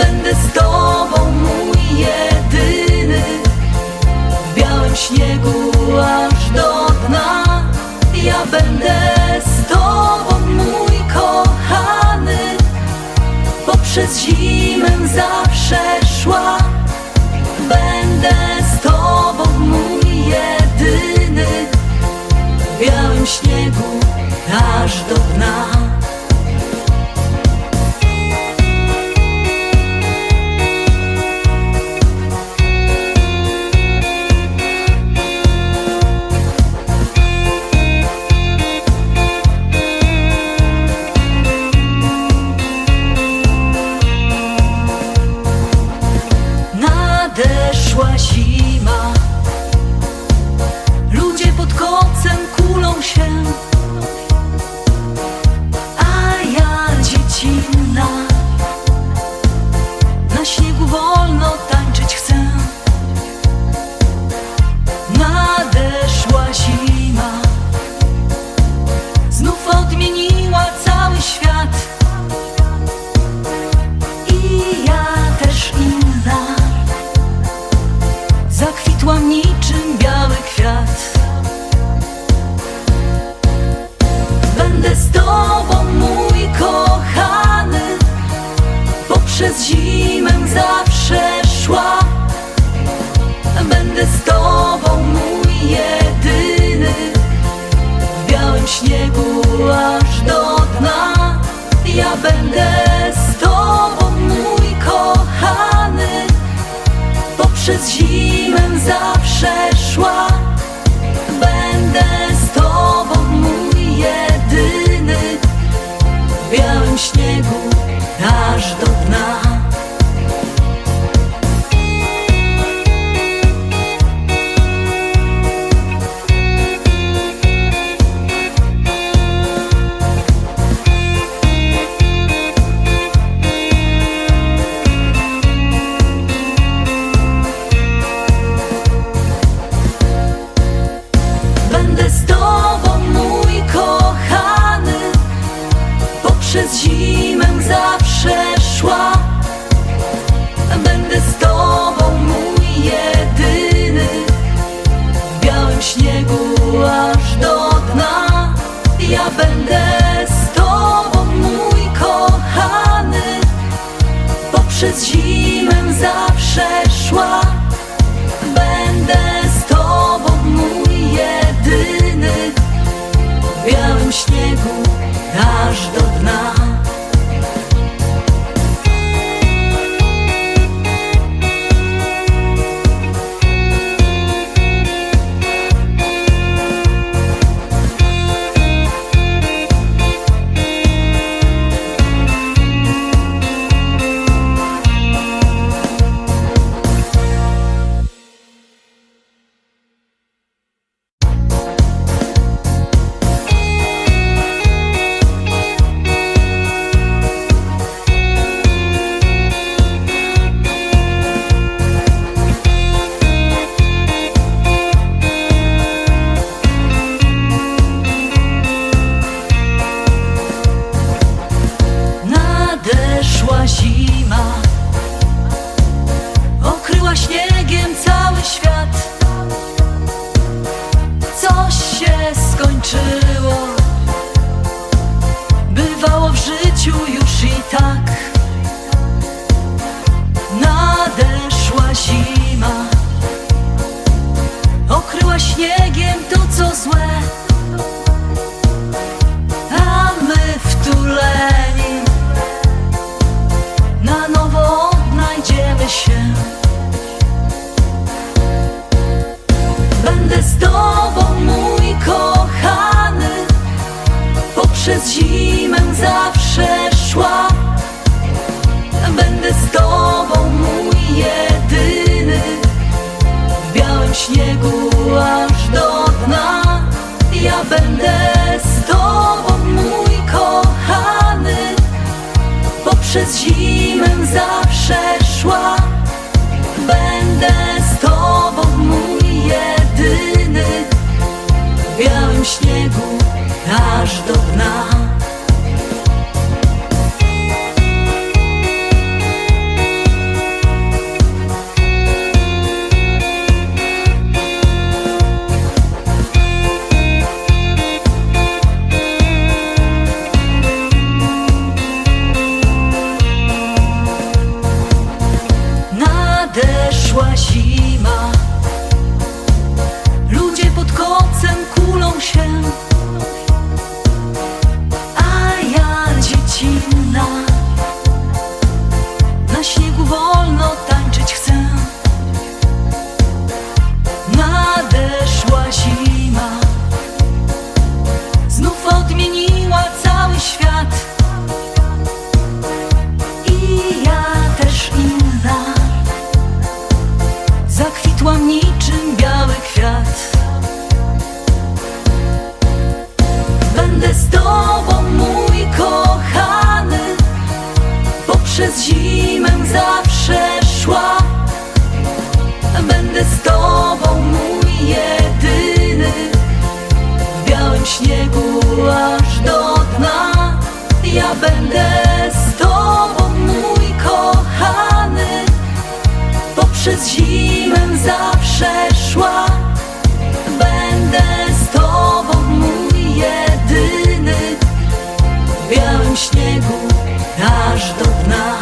Będę z tobą mój jedyny. W białym śniegu aż do dna. Ja będę z tobą mój kochany. Bo przez zimę zawsze szła. Będę z tobą mój jedyny. W białym śniegu aż do dna. 怎窟窿深？przez zimę zawsze szła. Będę z tobą mój jedyny. W białym śniegu aż do dna. Ja będę z tobą mój kochany. Poprzez zimę zawsze аж до дна. 深 białym śniegu aż do dna. 深。z zimem zawsze szła. Będę z tobą mój jedyny. W białym śniegu aż do dna.